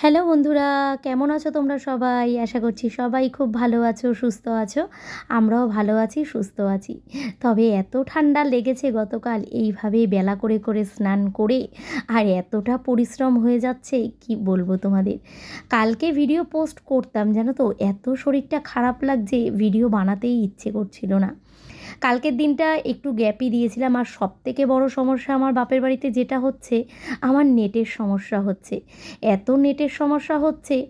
Hello বন্ধুরা, কেমন আছো তোমরা সবাই? আশা করছি সবাই খুব ভালো আছো, সুস্থ আছো। আমরাও ভালো আছি, সুস্থ আছি। তবে এত ঠান্ডা লেগেছে গতকাল এইভাবে বেলা করে করে স্নান করে, আর এতটা পরিশ্রম হয়ে যাচ্ছে, কি বলব তোমাদের? কালকে ভিডিও পোস্ট করতাম, জানো তো? এত শরীরটা খারাপ লাগছে ভিডিও বানাতেই ইচ্ছে করছিল না। কালকের দিনটা একটু গ্যাপই দিয়েছিলাম। আর সব থেকে বড় সমস্যা আমার বাপের বাড়িতে যেটা হচ্ছে, আমার নেটের সমস্যা হচ্ছে। এত নেটের সমস্যা হচ্ছে,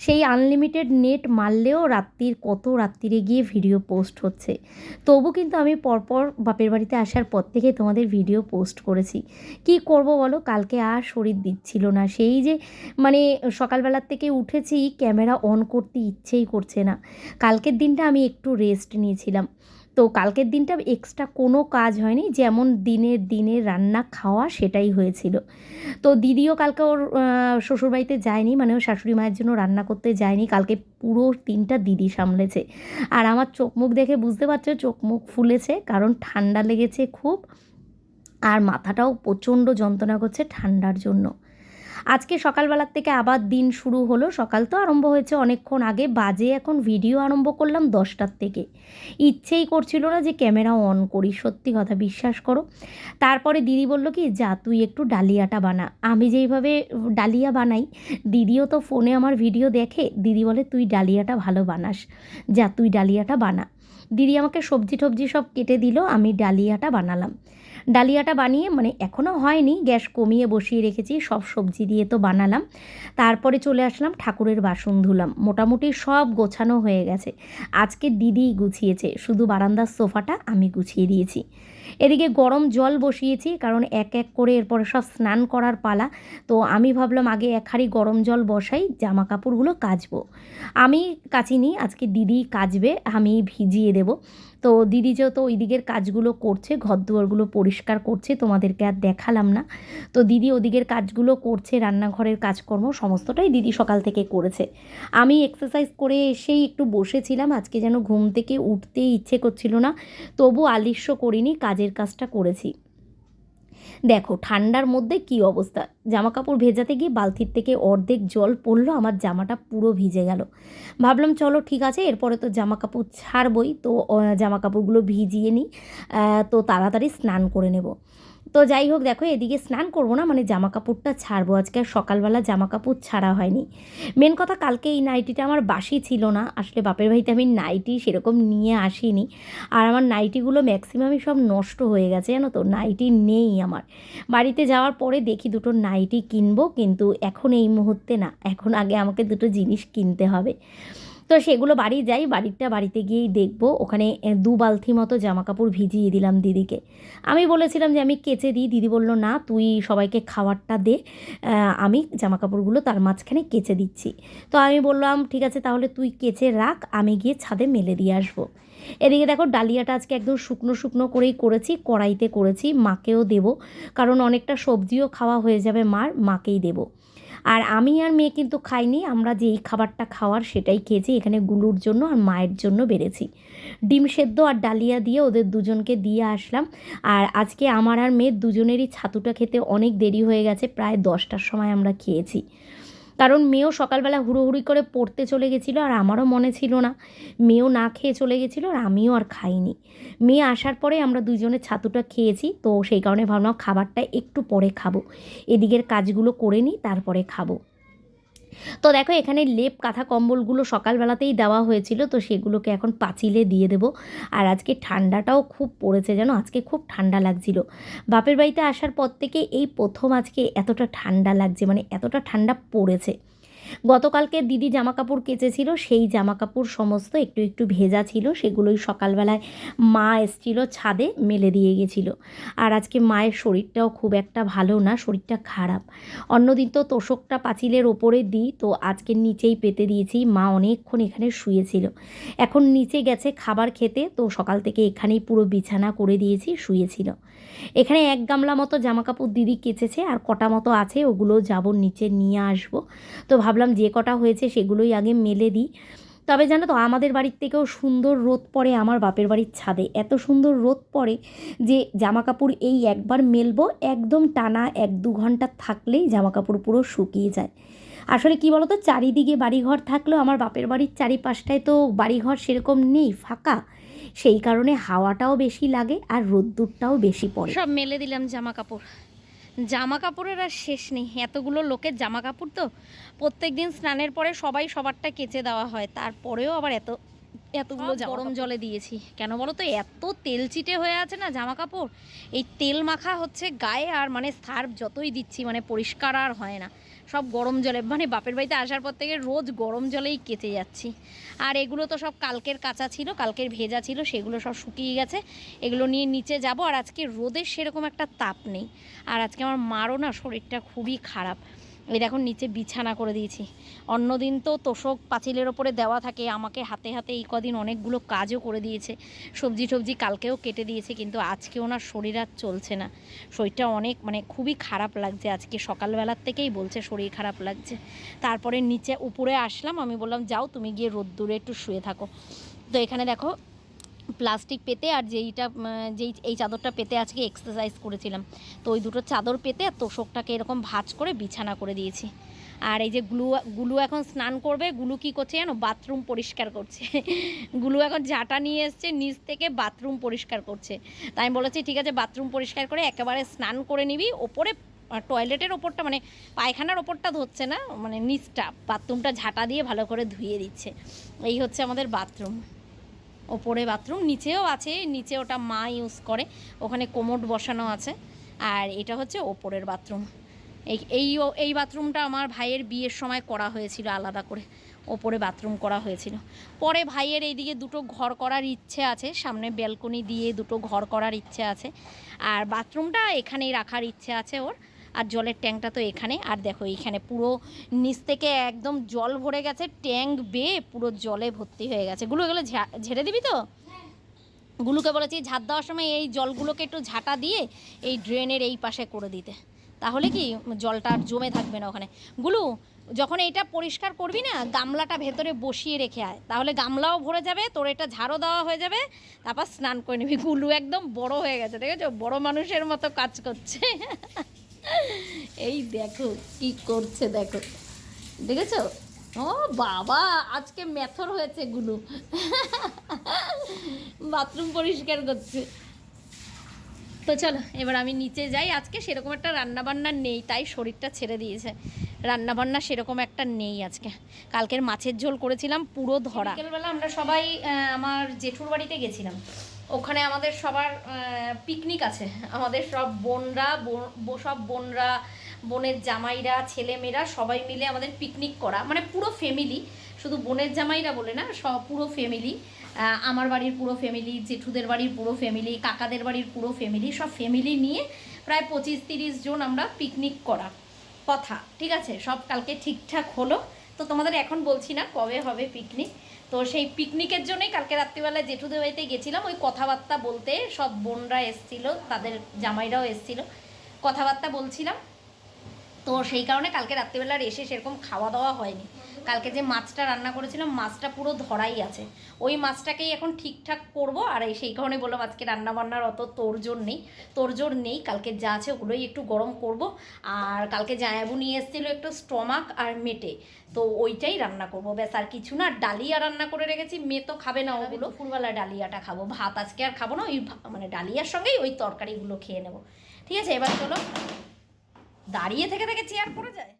সেই আনলিমিটেড নেট মারলেও রাত্রির, কত রাত্রিরে গিয়ে ভিডিও পোস্ট হচ্ছে। তবু কিন্তু আমি পরপর বাপের বাড়িতে আসার পর থেকে তোমাদের ভিডিও পোস্ট করেছি। কি করব বলো? কালকে আর শরীর দিচ্ছিল না। সেই যে মানে সকালবেলার থেকে উঠেছি ক্যামেরা অন করতে ইচ্ছেই করছে না। কালকের দিনটা আমি একটু রেস্ট নিয়েছিলাম। তো কালকের দিনটা এক্সট্রা কোনো কাজ হয়নি, যেমন দিনের দিনে রান্না খাওয়া সেটাই হয়েছিল। তো দিদিও কালকে ওর শ্বশুরবাড়িতে যায়নি মানে ওর শাশুড়ি মায়ের জন্য রান্না করতে যায়নি, কালকে পুরো তিনটা দিদি সামলেছে। আর আমার চোখ মুখ দেখে বুঝতে পারছ, চোখ মুখ ফুলেছে, কারণ ঠান্ডা লেগেছে খুব, আর মাথাটাও প্রচণ্ড যন্ত্রণা করছে ঠান্ডার জন্য। আজকে সকালবেলার থেকে আবার দিন শুরু হলো। সকাল তো আরম্ভ হয়েছে অনেকক্ষণ আগে, বাজে এখন ভিডিও আরম্ভ করলাম দশটার থেকে। ইচ্ছেই করছিল না যে ক্যামেরা অন করি, সত্যি কথা বিশ্বাস করো। তারপরে দিদি বলল কি, যা, তুই একটু ডালিয়াটা বানা। আমি যেইভাবে ডালিয়া বানাই, দিদিও তো ফোনে আমার ভিডিও দেখে, দিদি বলে, তুই ডালিয়াটা ভালো বানাস। যা, তুই ডালিয়াটা বানা। দিদি আমাকে সবজি টবজি সব কেটে দিল, আমি ডালিয়াটা বানালাম। ডালিয়াটা বানিয়ে মানে এখনও হয়নি, গ্যাস কমিয়ে বসিয়ে রেখেছি, সব সবজি দিয়ে তো বানালাম। তারপরে চলে আসলাম ঠাকুরের বাসন ধুলাম। মোটামুটি সব গোছানো হয়ে গেছে। আজকে দিদি গুছিয়েছে, শুধু বারান্দার সোফাটা আমি গুছিয়ে দিয়েছি। এদিকে গরম জল বসিয়েছি, কারণ এক এক করে এরপরে সব স্নান করার পালা। তো আমি ভাবলাম আগে এক হাঁড়ি গরম জল বসাই জামা কাপড়গুলো কাচবো। আমি কাচিনি, আজকে দিদি কাচবে, আমি ভিজিয়ে দেবো। তো দিদি যেহেতু ওই দিকের কাজগুলো করছে ঘর দুয়ারগুলো পরিষ্কার করছে, তোমাদেরকে আর দেখালাম না। তো দিদি ওদিকের কাজগুলো করছে, রান্নাঘরের কাজকর্ম সমস্তটাই দিদি সকাল থেকে করেছে। আমি এক্সারসাইজ করে এসেই একটু বসেছিলাম, আজকে যেন ঘুম থেকে উঠতেই ইচ্ছে করছিল না। তবু আলিস্য করিনি কাজের কাজটা করেছি। দেখো, ঠান্ডার মধ্যে কি অবস্থা? জামা কাপড় ভেজাতে গিয়ে বালতির থেকে অর্ধেক জল পড়ল, আমার জামাটা পুরো ভিজে গেল। ভাবলাম, চলো, ঠিক আছে, এরপরে তো জামা কাপড় ছাড়বই, তো জামা কাপড়গুলো ভিজিয়ে নিই তো তাড়াতাড়ি স্নান করে নেব। তো যাই হোক, দেখো এদিকে স্নান করব না মানে জামা কাপড়টা ছাড়বো। আজকে আর সকালবেলা জামা কাপড় ছাড়া হয়নি। মেন কথা কালকে এই নাইটিটা আমার বাসি ছিল না। আসলে বাপের বাড়িতে আমি নাইটি সেরকম নিয়ে আসিনি। আর আমার নাইটিগুলো ম্যাক্সিমামই সব নষ্ট হয়ে গেছে, জানো তো? নাইটি নেই আমার। বাড়িতে যাওয়ার পরে দেখি দুটো নাইটি কিনবো, কিন্তু এখন এই মুহূর্তে না, এখন আগে আমাকে দুটো জিনিস কিনতে হবে। তো সেগুলো বাড়ি যাই, বাড়িটা বাড়িতে গিয়েই দেখব। ওখানে দু বালতি মতো জামা কাপড় ভিজিয়ে দিলাম দিদিকে। আমি বলেছিলাম যে আমি কেচে দিই। দিদি বলল, না, তুই সবাইকে খাবারটা দে। আমি জামা কাপড়গুলো তার মাঝখানে কেচে দিচ্ছি। তো আমি বললাম, ঠিক আছে, তাহলে তুই কেচে রাখ, আমি গিয়ে ছাদে মেলে দিয়ে আসব। এদিকে দেখো, ডালিয়াটা আজকে একদম শুকনো শুকনো করেই করেছি, কড়াইতে করেছি, মাকেও দেব। কারণ অনেকটা সবজিও খাওয়া হয়ে যাবে মার, মাকেই দেবো। আর আমি আর মেয়ে কিন্তু খাইনি, আমরা যেই খাবারটা খাওয়ার সেটাই খেয়েছি, এখানে গুলুর জন্য আর মায়ের জন্য বেড়েছি। ডিম সেদ্ধ আর ডালিয়া দিয়ে ওদের দুজনকে দিয়ে আসলাম, আর আজকে আমার আর মেয়ের দুজনেরই ছাতুটা খেতে অনেক দেরি হয়ে গেছে, প্রায় দশটার সময় আমরা খেয়েছি। কারণ মেয়েও সকালবেলা হুড়োহুড়ি করে পড়তে চলে গেছিল আর আমারও মনে ছিল না। মেয়েও না খেয়ে চলে গেছিল আর আমিও আর খাইনি। মেয়ে আসার পরে আমরা দুজনে ছাতুটা খেয়েছি, তো সেই কারণে ভাবলাম খাবারটা একটু পরে খাব। এদিকের কাজগুলো করে নিই, তারপরে খাব। তো দেখো, এখানে লেপ, কাঁথা কম্বলগুলো সকালবেলাতেই দেওয়া হয়েছিল, তো সেগুলোকে এখন পাঁচিলে দিয়ে দেবো। আর আজকে ঠান্ডাটাও খুব পড়েছে যেন আজকে খুব ঠান্ডা লাগছিল। বাপের বাড়িতে আসার পর থেকে এই প্রথম আজকে এতটা ঠান্ডা লাগছে মানে এতটা ঠান্ডা পড়েছে। গতকালকে দিদি জামা কাপড় কেচেছিল, সেই জামা কাপড় সমস্ত একটু একটু ভেজা ছিল, সেগুলোই সকালবেলায় মা এসছিল ছাদে মেলে দিয়ে গেছিল। আর আজকে মায়ের শরীরটাও খুব একটা ভালো না, শরীরটা খারাপ। অন্যদিন তো তোষকটা পাঁচিলের ওপরে দিই, তো আজকে নিচেই পেতে দিয়েছি, মা অনেকক্ষণ এখানে শুয়েছিল। এখন নিচে গেছে খাবার খেতে, তো সকাল থেকে এখানেই পুরো বিছানা করে দিয়েছি, শুয়েছিল। এখানে এক গামলা মতো জামা কাপড় দিদি কেচেছে, আর কটা মতো আছে ওগুলো যাব, নিচে নিয়ে আসব। তো ভাবলাম যে কটা হয়েছে সেগুলোই আগে মেলে দিই। তবে জানো তো, আমাদের বাড়ির থেকেও সুন্দর রোদ পড়ে, আমার বাপের বাড়ির ছাদে। এত সুন্দর রোদ পড়ে যে জামা কাপড় এই একবার মেলবো, একদম টানা এক দু ঘণ্টা থাকলেই জামা কাপড় পুরো শুকিয়ে যায়। আসলে কি বলতো, চারিদিকে বাড়িঘর থাকলেও আমার বাপের বাড়ির চারিপাশটায় তো বাড়িঘর সেরকম নেই, ফাঁকা। সেই কারণে হাওয়াটাও বেশি লাগে আর রোদ্দুরটাও বেশি পড়ে। সব মেলে দিলাম জামা কাপড় জামা কাপড়ের আর শেষ নেই। এতগুলো লোকের জামা কাপড় তো প্রত্যেক দিন স্নানের পরে সবাই সবারটা কেচে দেওয়া হয়। তারপরেও আবার এত এতগুলো গরম জলে দিয়েছি। কেন বলো তো? এত তেল চিটে হয়ে আছে না জামা কাপড় এই তেল মাখা হচ্ছে গায়ে আর মানে সার্ফ যতই দিচ্ছি মানে পরিষ্কার আর হয় না। সব গরম জলে মানে বাপের বাড়িতে আসার পর থেকে রোজ গরম জলেই কেটে যাচ্ছি। আর এগুলো তো সব কালকের কাঁচা ছিল, কালকের ভেজা ছিল, সেগুলো সব শুকিয়ে গেছে। এগুলো নিয়ে নিচে যাব, আর আজকে রোদের সেরকম একটা তাপ নেই। আর আজকে আমার মারও না শরীরটা খুবই খারাপ। এই দেখুন নিচে বিছানা করে দিয়েছি। অন্যদিন তো তোষক পাঁচিলের ওপরে দেওয়া থাকে, আমাকে হাতে হাতে এই কদিন অনেকগুলো কাজও করে দিয়েছে। সবজি টবজি কালকেও কেটে দিয়েছে, কিন্তু আজকে ওনার শরীর আর চলছে না। শরীরটা অনেক মানে খুবই খারাপ লাগছে। আজকে সকালবেলার থেকেই বলছে শরীর খারাপ লাগছে। তারপরে নিচে উপরে আসলাম, আমি বললাম, যাও তুমি গিয়ে রোদ্দুরে একটু শুয়ে থাকো। তো এখানে দেখো প্লাস্টিক পেতে আর যেইটা যেই, এই চাদরটা পেতে আজকে এক্সারসাইজ করেছিলাম। তো ওই দুটো চাদর পেতে আর তোষকটাকে এরকম ভাজ করে বিছানা করে দিয়েছি। আর এই যে গুলু গুলু এখন স্নান করবে, গুলু কি করছে জানো? বাথরুম পরিষ্কার করছে। গুলু এখন ঝাঁটা নিয়ে এসছে, নিচ থেকে বাথরুম পরিষ্কার করছে। তাই আমি বলেছি, ঠিক আছে, বাথরুম পরিষ্কার করে একেবারে স্নান করে নিবি। ওপরে টয়লেটের ওপরটা মানে পায়খানার ওপরটা ধরছে না মানে নিচটা। বাথরুমটা ঝাঁটা দিয়ে ভালো করে ধুয়ে দিচ্ছে। এই হচ্ছে আমাদের বাথরুম। ওপরে বাথরুম, নিচেও আছে, নিচে ওটা মা ইউজ করে, ওখানে কোমোড বসানো আছে, আর এটা হচ্ছে ওপরের বাথরুম। এই এই এই বাথরুমটা আমার ভাইয়ের বিয়ের সময় করা হয়েছিল আলাদা করে, ওপরে বাথরুম করা হয়েছিল। পরে ভাইয়ের এইদিকে দুটো ঘর করার ইচ্ছে আছে, সামনে ব্যালকনি দিয়ে দুটো ঘর করার ইচ্ছে আছে, আর বাথরুমটা এখানেই রাখার ইচ্ছে আছে ওর। আর জলের ট্যাঙ্কটা তো এখানে। আর দেখো এইখানে পুরো নিচ থেকে একদম জল ভরে গেছে ট্যাঙ্ক বেয়ে পুরো জলে ভর্তি হয়ে গেছে। গুলো, এগুলো ঝেড়ে দিবি তো? গুলুকে বলেছি, ঝাঁট দেওয়ার সময় এই জলগুলোকে একটু ঝাঁটা দিয়ে এই ড্রেনের এই পাশে করে দিতে। তাহলে কি, জলটা আর জমে থাকবে না ওখানে। গুলু, যখন এইটা পরিষ্কার করবি না, গামলাটা ভেতরে বসিয়ে রেখে আয়। তাহলে গামলাও ভরে যাবে, তোর এটা ঝাড়ও দেওয়া হয়ে যাবে, তারপর স্নান করে নিবি। গুলু একদম বড় হয়ে গেছে, দেখেছ? বড় মানুষের মতো কাজ করছে। এই দেখো কি করছে, দেখো। দেখেছ? ও বাবা, আজকে মেথর হয়েছে গুলু। বাথরুম পরিষ্কার করছে। তো চলো, এবার আমি নিচে যাই। আজকে সেরকম একটা রান্না বান্না নেই, তাই শরীরটা ছেড়ে দিয়েছে। রান্না বান্না সেরকম একটা নেই আজকে। কালকের মাছের ঝোল করেছিলাম পুরো ধরা। বিকেলবেলা আমরা সবাই আমার জেঠুর বাড়িতে গেছিলাম। ওখানে আমাদের সবার পিকনিক আছে। আমাদের সব বোনরা সব বোনরা, বোনের জামাইরা, ছেলেমেয়েরা সবাই মিলে আমাদের পিকনিক করা। মানে পুরো ফ্যামিলি শুধু বোনের জামাইরা বলে না, সব পুরো ফ্যামিলি আমার বাড়ির পুরো ফ্যামিলি জেঠুদের বাড়ির পুরো ফ্যামিলি কাকাদের বাড়ির পুরো ফ্যামিলি সব ফ্যামিলি নিয়ে প্রায় পঁচিশ তিরিশ জন আমরা পিকনিক করা। কথা, ঠিক আছে? সব কালকে ঠিকঠাক হলো। তো তোমাদের এখন বলছি না কবে হবে পিকনিক তো সেই পিকনিকের জন্যই কালকে রাত্রিবেলায় জেঠুদের বাড়িতে গেছিলাম। ওই কথাবার্তা বলতে সব বোনরা এসছিল, তাদের জামাইরাও এসছিল। কথাবার্তা বলছিলাম। তো সেই কারণে কালকে রাত্রিবেলার এসে সেরকম খাওয়া দাওয়া হয়নি। কালকে যে মাছটা রান্না করেছিলাম, মাছটা পুরো ধরাই আছে। ওই মাছটাকেই এখন ঠিকঠাক করব, আর এই সেই কারণে বললাম আজকে রান্না বান্নার অত তোড়জোড় নেই। তোড়জোড় নেই, কালকে যা আছে ওগুলোই একটু গরম করব। আর কালকে জায়াবু নিয়ে এসেছিল একটু স্টমাক আর মেটে, তো ওইটাই রান্না করব। ব্যাস, আর কিছু না, ডালিয়া রান্না করে রেখেছি মেয়ে তো খাবে না ওগুলো। ফুলবেলা ডালিয়াটা খাব, ভাত আজকে আর খাব না, ওই মানে ডালিয়ার সঙ্গেই ওই তরকারিগুলো খেয়ে নেব। ঠিক আছে, এবার চলো। দাঁড়িয়ে থেকে থেকে চেয়ার পড়ে যায়।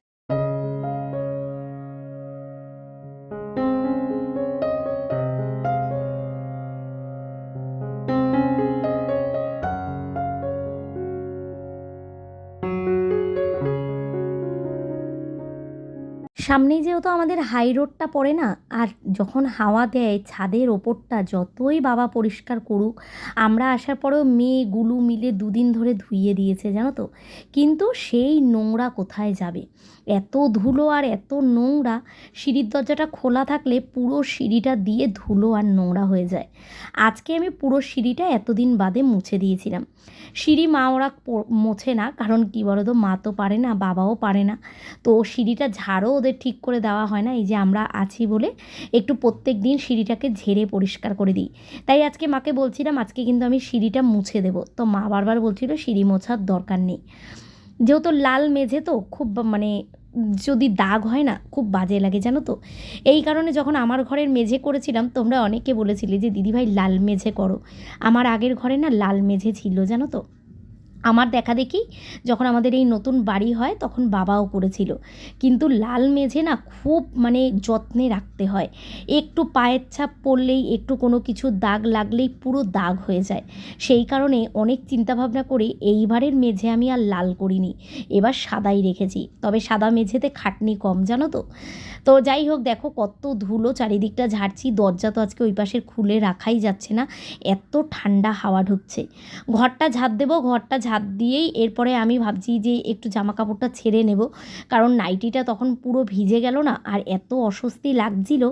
সামনেই যেহেতু আমাদের হাই রোডটা পড়ে না, আর যখন হাওয়া দেয় ছাদের ওপরটা যতই বাবা পরিষ্কার করুক, আমরা আসার পরেও মেয়ে গুলু মিলে দুদিন ধরে ধুইয়ে দিয়েছে, জানো তো? কিন্তু সেই নোংরা কোথায় যাবে? এত ধুলো আর এত নোংরা, সিঁড়ির দরজাটা খোলা থাকলে পুরো সিঁড়িটা দিয়ে ধুলো আর নোংরা হয়ে যায়। আজকে আমি পুরো সিঁড়িটা এতদিন বাদে মুছে দিয়েছিলাম। সিঁড়ি মা ওরা মোছে না, কারণ কী বলো তো মা তো পারে না, বাবাও পারে না। তো সিঁড়িটা ঝাড়ও ওদের ঠিক করে দেওয়া হয় না, এই যে আমরা আছি বলে একটু প্রত্যেক দিন সিঁড়িটাকে ঝেড়ে পরিষ্কার করে দিই। তাই আজকে মাকে বলছিলাম, আজকে কিন্তু আমি সিঁড়িটা মুছে দেবো। তো মা বারবার বলছিল, সিঁড়ি মোছার দরকার নেই। যেহেতু লাল মেঝে তো খুব মানে যদি দাগ হয় না, খুব বাজে লাগে, জানো তো? এই কারণে যখন আমার ঘরের মেঝে করেছিলাম, তোমরা অনেকে বলেছিলে যে, দিদিভাই, লাল মেঝে করো। আমার আগের ঘরে না লাল মেঝে ছিল, জানো তো? আমার দেখা দেখি যখন আমাদের এই নতুন বাড়ি হয় তখন বাবাও করেছিল। কিন্তু লাল মেঝে না খুব মানে যত্নে রাখতে হয়। একটু পায়ের ছাপ পড়লেই, একটু কোনো কিছু দাগ লাগলেই পুরো দাগ হয়ে যায়। সেই কারণে অনেক চিন্তাভাবনা করে এইবারের মেঝে আমি আর লাল করিনি। এবার সাদাই রেখেছি। তবে সাদা মেঝেতে খাটনি কম, জানো তো? তো যাই হোক, দেখো কত ধুলো চারিদিকটা ঝাড়ছি। দরজা তো আজকে ওই পাশের খুলে রাখাই যাচ্ছে না। এত ঠান্ডা হাওয়া ঢুকছে। ঘরটা ঝাঁট দেবো, ঘরটা ঝাঁট দিয়েই এরপরে আমি ভাবছি যে একটু জামা কাপড়টা ছেড়ে নেব। কারণ নাইটিটা তখন পুরো ভিজে গেল না, আর এত অস্বস্তি লাগছিল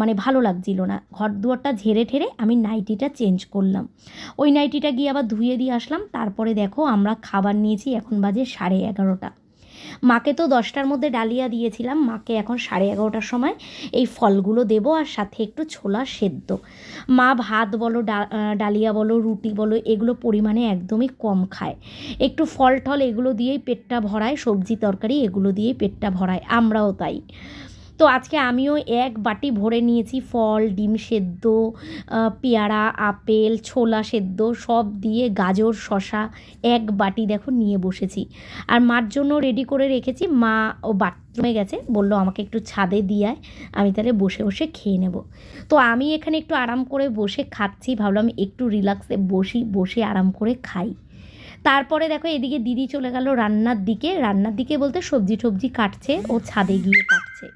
মানে ভালো লাগছিল না। ঘর দুয়ারটা ঝেড়ে ঠেড়ে আমি নাইটিটা চেঞ্জ করলাম। ওই নাইটিটা গিয়ে আবার ধুয়ে দিয়ে আসলাম। তারপরে দেখো আমরা খাবার নিয়েছি, এখন বাজে সাড়ে এগারোটা। মাকে তো দশটার মধ্যে ডালিয়া দিয়েছিলাম, মাকে এখন সাড়ে এগারোটার সময় এই ফলগুলো দেবো আর সাথে একটু ছোলা সেদ্ধ। মা ভাত বলো ডালিয়া বলো, রুটি বলো, এগুলো পরিমাণে একদমই কম খায়। একটু ফল টল এগুলো দিয়েই পেটটা ভরায়, সবজি তরকারি এগুলো দিয়েই পেটটা ভরায়, আমরাও তাই। তো আজকে আমিও এক বাটি ভরে নিয়েছি ফল, ডিম সেদ্ধ পেয়ারা, আপেল, ছোলা সেদ্ধ, সব দিয়ে গাজর শশা এক বাটি দেখো নিয়ে বসেছি। আর মার জন্য রেডি করে রেখেছি। মা ও বাথরুমে গেছে, বলল আমাকে একটু ছাদে দিয়ে আমি তাহলে বসে বসে খেয়ে নেব। তো আমি এখানে একটু আরাম করে বসে খাচ্ছি, ভাবলাম একটু রিল্যাক্সে বসি, বসে আরাম করে খাই। তারপরে দেখো এদিকে দিদি চলে গেল রান্নার দিকে। রান্নার দিকে বলতে সবজি টবজি কাটছে, ও ছাদে গিয়ে কাটছে।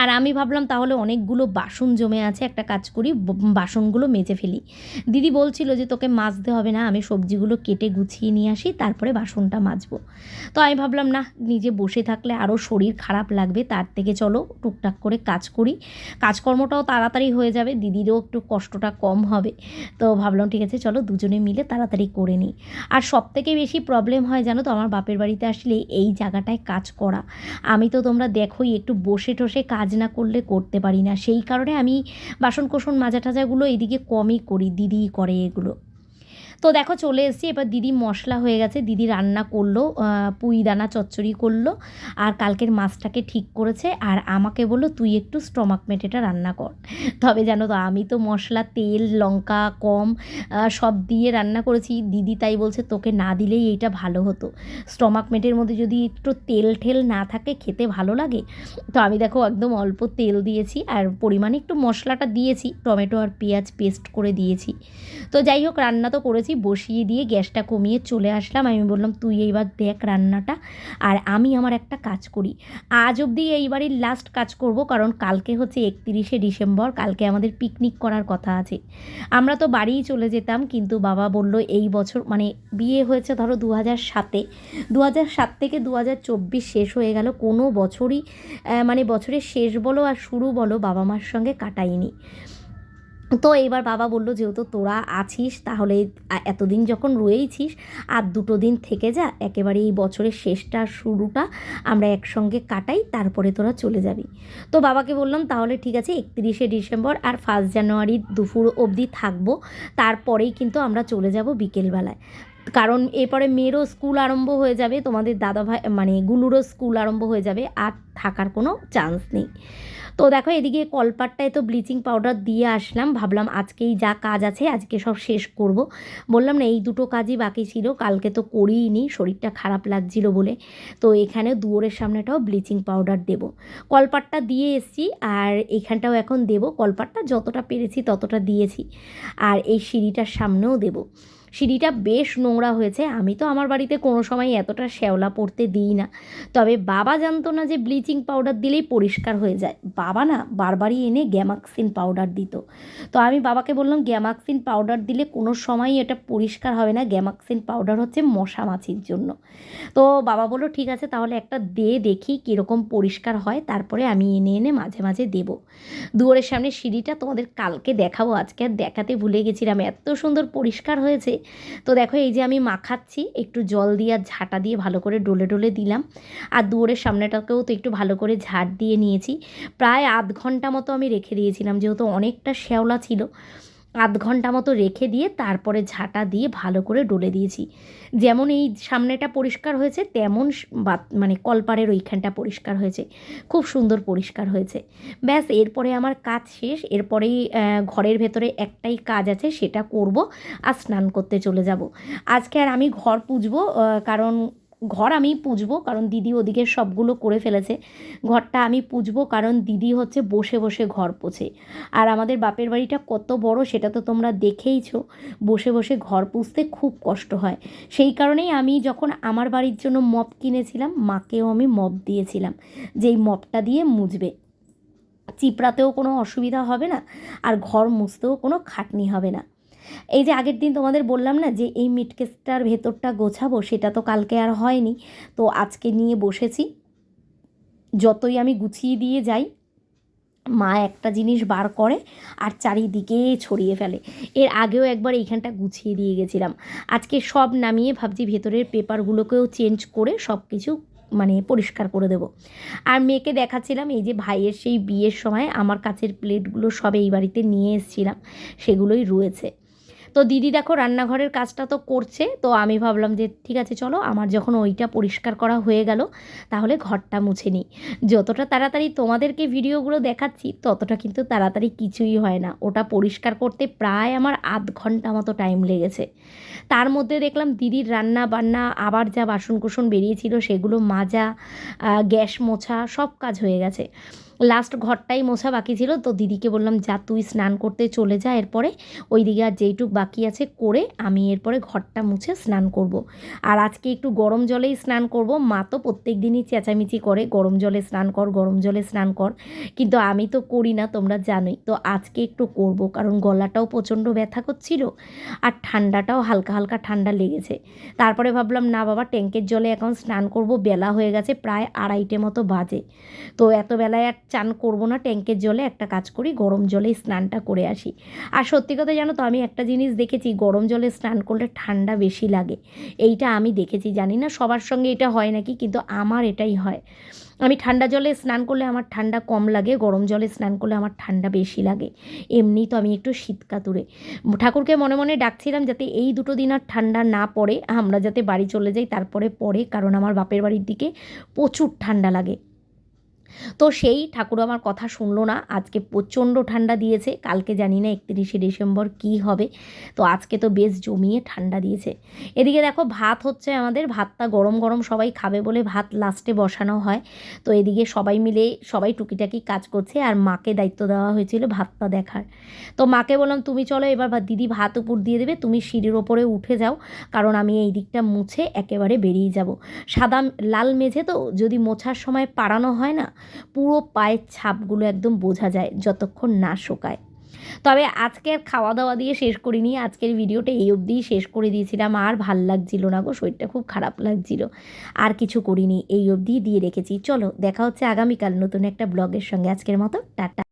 আর আমি ভাবলাম তাহলে অনেকগুলো বাসন জমে আছে, একটা কাজ করি বাসনগুলো মেজে ফেলি। দিদি বলছিল যে তোকে মাজতে হবে না, আমি সবজিগুলো কেটে গুছিয়ে নিয়ে আসি, তারপরে বাসনটা মাজবো। তো আমি ভাবলাম না নিজে বসে থাকলে আরও শরীর খারাপ লাগবে, তার থেকে চলো টুকটাক করে কাজ করি। কাজকর্মটাও তাড়াতাড়ি হয়ে যাবে, দিদিরও একটু কষ্টটা কম হবে। তো ভাবলাম, ঠিক আছে, চলো দুজনে মিলে তাড়াতাড়ি করে নিই। আর সব থেকে বেশি প্রবলেম হয় জানো তো, আমার বাপের বাড়িতে আসলে এই জায়গাটায় কাজ করা। আমি তো তোমরা দেখোই, একটু বসে টসে কাজ না করলে করতে পারি না। সেই কারণে আমি বাসন কোসন মাজা টাজাগুলো এদিকে কমই করি, দিদিই করে এগুলো। তো দেখো চলে এসেছি, এবার দিদি মশলা হয়ে গেছে, দিদি রান্না করল পুঁই দানা চচ্চড়ি করল, আর কালকের মাছটাকে ঠিক করেছে, আর আমাকে বলল, তুই একটু স্টমাক মেটেটা রান্না কর। তবে জানো তো, আমি তো মশলা, তেল, লঙ্কা, কম সব দিয়ে রান্না করেছি, দিদি তাই বলছে, তোকে না দিলেই এইটা ভালো হতো। স্টমাক মেটের মধ্যে যদি একটু তেল ঠেল না থাকে, খেতে ভালো লাগে? তো আমি দেখো একদম অল্প তেল দিয়েছি, আর পরিমাণে একটু মশলাটা দিয়েছি, টমেটো আর পেঁয়াজ পেস্ট করে দিয়েছি। তো যাই হোক, রান্না তো করেছি। বসিয়ে দিয়ে গ্যাসটা কমিয়ে চলে আসলাম। আমি বললাম, তুই এইবার দেখ রান্নাটা। আর আমি আমার একটা কাজ করি। আজ অবধি এইবারই লাস্ট কাজ করব, কারণ কালকে হচ্ছে একত্রিশে ডিসেম্বর, কালকে আমাদের পিকনিক করার কথা আছে। আমরা তো বাড়িই চলে যেতাম, কিন্তু বাবা বলল, এই বছর মানে বিয়ে হয়েছে ধরো দু হাজার সাতে। দু হাজার সাত থেকে দু হাজার চব্বিশ শেষ হয়ে গেল। কোনো বছরই মানে বছরের শেষ বলো আর শুরু বলো বাবা মার সঙ্গে কাটাইনি। তো এবার বাবা বলল, যেহেতু তোরা আছিস, তাহলে এতদিন যখন রয়েইছিস, আর দুটো দিন থেকে যা, একেবারে এই বছরের শেষটা, শুরুটা আমরা একসঙ্গে কাটাই, তারপরে তোরা চলে যাবি। তো বাবাকে বললাম, তাহলে ঠিক আছে, একত্রিশে ডিসেম্বর আর ফার্স্ট জানুয়ারি দুপুর অবধি থাকব, তারপরেই কিন্তু আমরা চলে যাব বিকেলবেলায়। কারণ এরপরে মেয়েরও স্কুল আরম্ভ হয়ে যাবে, তোমাদের দাদা ভাই মানে গুলুরও স্কুল আরম্ভ হয়ে যাবে, আর থাকার কোনো চান্স নেই। তো দেখো, এদিকে কলপাটটায় তো ব্লিচিং পাউডার দিয়ে আসলাম, ভাবলাম আজকেই যা কাজ আছে, আজকে সব শেষ করব। বললাম না, এই দুটো কাজই বাকি ছিল, কালকে তো করিনি শরীরটা খারাপ লাগছিল বলে। তো এখানে দুয়ারের সামনেটাও ব্লিচিং পাউডার দেব। কলপাটটা দিয়ে এসছি, আর এখানটাও এখন দেব। কলপাটটা যতটা পেরেছি ততটা দিয়েছি, আর এই সিঁড়িটার সামনেও দেব। সিঁড়িটা বেশ নোংরা হয়েছে। আমি তো আমার বাড়িতে কোনো সময় এতটা শ্যাওলা পড়তে দিই না। তবে বাবা জানতো না যে ব্লিচিং পাউডার দিলেই পরিষ্কার হয়ে যায়। বাবা না বারবারই এনে গ্যামাক্সিন পাউডার দিত। তো আমি বাবাকে বললাম, গ্যামাক্সিন পাউডার দিলে কোনো সময়ই এটা পরিষ্কার হবে না। গ্যামাক্সিন পাউডার হচ্ছে মশা মাছির জন্য। তো বাবা বলল, ঠিক আছে, তাহলে একটা দে, দেখি কীরকম পরিষ্কার হয়। তারপরে আমি এনে এনে মাঝে মাঝে দেবো। দুয়ারের সামনে সিঁড়িটা তোমাদের কালকে দেখাবো। আজকে আর দেখাতে ভুলে গেছিলাম। এত সুন্দর পরিষ্কার হয়েছে তো দেখো, এই যে আমি মাখাচ্ছি, একটু জল দিয়ে আর ঝাঁটা দিয়ে ভালো করে ডলে ডলে দিলাম। আর দুয়ারের সামনেটাকেও তো একটু ভালো করে ঝাঁট দিয়ে নিয়েছি। প্রায় আধ ঘণ্টা মতো আমি রেখে দিয়েছিলাম, যেহেতু অনেকটা শ্যাওলা ছিল। আধ ঘণ্টা মতো রেখে দিয়ে তারপরে ঝাঁটা দিয়ে ভালো করে ডলে দিয়েছি। যেমন এই সামনেটা পরিষ্কার হয়েছে, তেমন বাত- মানে কলপারের ওইখানটা পরিষ্কার হয়েছে। খুব সুন্দর পরিষ্কার হয়েছে। ব্যাস, এরপরে আমার কাজ শেষ। এরপরেই ঘরের ভেতরে একটাই কাজ আছে, সেটা করব আর স্নান করতে চলে যাব। আজকে আর আমি ঘর পুজবো কারণ ঘর আমি পুজবো, কারণ দিদি ওদিকে সবগুলো করে ফেলেছে। ঘরটা আমি পুজবো, কারণ দিদি হচ্ছে বসে বসে ঘর পোছে। আর আমাদের বাপের বাড়িটা কত বড় সেটা তো তোমরা দেখেইছো। বসে বসে ঘর পুষতে খুব কষ্ট হয়। সেই কারণেই আমি যখন আমার বাড়ির জন্য মপ কিনেছিলাম, মাকেও আমি মপ দিয়েছিলাম যেই মপটা দিয়ে মুছবে চিপড়াতেও কোনো অসুবিধা হবে না, আর ঘর মুছতেও কোনো খাটনি হবে না। এই যে আগের দিন তোমাদের বললাম না যে এই মিটকেসটার ভেতরটা গোছাবো, সেটা তো কালকে আর হয়নি। তো আজকে নিয়ে বসেছি। যতই আমি গুছিয়ে দিয়ে যাই, মা একটা জিনিস বার করে আর চারিদিকে ছড়িয়ে ফেলে। এর আগেও একবার এইখানটা গুছিয়ে দিয়ে গেছিলাম। আজকে সব নামিয়ে ভাবছি ভেতরের পেপারগুলোকেও চেঞ্জ করে সব কিছু মানে পরিষ্কার করে দেব। আর মেয়েকে দেখাচ্ছিলাম, এই যে ভাইয়ের সেই বিয়ের সময় আমার কাছের প্লেটগুলো সব এই বাড়িতে নিয়ে এসেছিলাম, সেগুলোই রয়েছে। তো দিদি দেখো রান্নাঘরের কাজটা তো করছে, তো আমি ভাবলাম যে ঠিক আছে চলো, আমার যখন ওইটা পরিষ্কার করা হয়ে গেল, তাহলে ঘরটা মুছে নিই। যতটা তাড়াতাড়ি তোমাদেরকে ভিডিওগুলো দেখাচ্ছি, ততটা কিন্তু তাড়াতাড়ি কিছুই হয় না। ওটা পরিষ্কার করতে প্রায় আমার আধ ঘণ্টা মতো টাইম লেগেছে। তার মধ্যে দেখলাম দিদির রান্না বান্না, আবার যা বাসন কুসন বেরিয়েছিল, সেগুলো মাজা গ্যাস মোছা, সব কাজ হয়ে গেছে। লাস্ট ঘরটাই মোছা বাকি ছিল, তো দিদিকে বললাম, যা, তুই স্নান করতে চলে যা, এরপরে ওই দিকে আর যেইটুক বাকি আছে করে আমি এরপরে ঘরটা মুছে স্নান করব। আর আজকে একটু গরম জলেই স্নান করব। মা তো প্রত্যেক দিনই চেঁচামেচি করে, গরম জলে স্নান কর, গরম জলে স্নান কর। কিন্তু আমি তো করি না, তোমরা জানোই। তো আজকে একটু করব, কারণ গলাটাও প্রচণ্ড ব্যথা করছিল আর ঠান্ডাটাও হালকা হালকা ঠান্ডা লেগেছে। তারপরে ভাবলাম, না বাবা, ট্যাঙ্কের জলে এখন স্নান করব। বেলা হয়ে গেছে প্রায় আড়াইটে মতো বাজে। তো এত বেলায় আর চান করব না, ট্যাঙ্কের জলে একটা কাজ করি, গরম জলে স্নানটা করে আসি। আর সত্যি কথা জানো তো, আমি একটা জিনিস দেখেছি, গরম জলে স্নান করলে ঠান্ডা বেশি লাগে। এইটা আমি দেখেছি, জানি না, সবার সঙ্গে এটা হয় নাকি, কিন্তু আমার এটাই হয়। আমি ঠান্ডা জলে স্নান করলে আমার ঠান্ডা কম লাগে, গরম জলে স্নান করলে আমার ঠান্ডা বেশি লাগে। এমনি তো আমি একটু শীতকাতুরে। ঠাকুরকে মনে মনে ডাকছিলাম যাতে এই দুটো দিন আর ঠান্ডা না পড়ে, আমরা যাতে বাড়ি চলে যাই তারপরে পড়ে, কারণ আমার বাপের বাড়ির দিকে প্রচুর ঠান্ডা লাগে। তো সেই ঠাকুর আমার কথা শুনলো না। আজকে প্রচণ্ড ঠান্ডা দিয়েছে। কালকে জানি না একত্রিশে ডিসেম্বর কী হবে। তো আজকে তো বেশ জমিয়ে ঠান্ডা দিয়েছে। এদিকে দেখো, ভাত হচ্ছে আমাদের। ভাতটা গরম গরম সবাই খাবে বলে ভাত লাস্টে বসানো হয়। তো এদিকে সবাই মিলে সবাই টুকিটাকি কাজ করছে আর মাকে দায়িত্ব দেওয়া হয়েছিল ভাতটা দেখার। তো মাকে বললাম, তুমি চলো এবার দিদি ভাত উপর দিয়ে দেবে। তুমি সিঁড়ির ওপরে উঠে যাও। কারণ আমি এই দিকটা মুছে একেবারে বেরিয়ে যাব। সাদা লাল মেঝে তো যদি মোছার সময় পাড়ানো হয় না পুরো পায়ের ছাপগুলো একদম বোঝা যায় যতক্ষণ না শোকায়। তবে আজকের খাওয়া দাওয়া দিয়ে শেষ করিনি, আজকের ভিডিওটা এই অবধিই শেষ করে দিয়েছিলাম। আর ভালো লাগছিল না গো, শরীরটা খুব খারাপ লাগছিল। আর কিছু করিনি, এই অবধিই দিয়ে রেখেছি। চলো, দেখা হচ্ছে আগামীকাল নতুন একটা ব্লগের সঙ্গে। আজকের মতো, টাটা।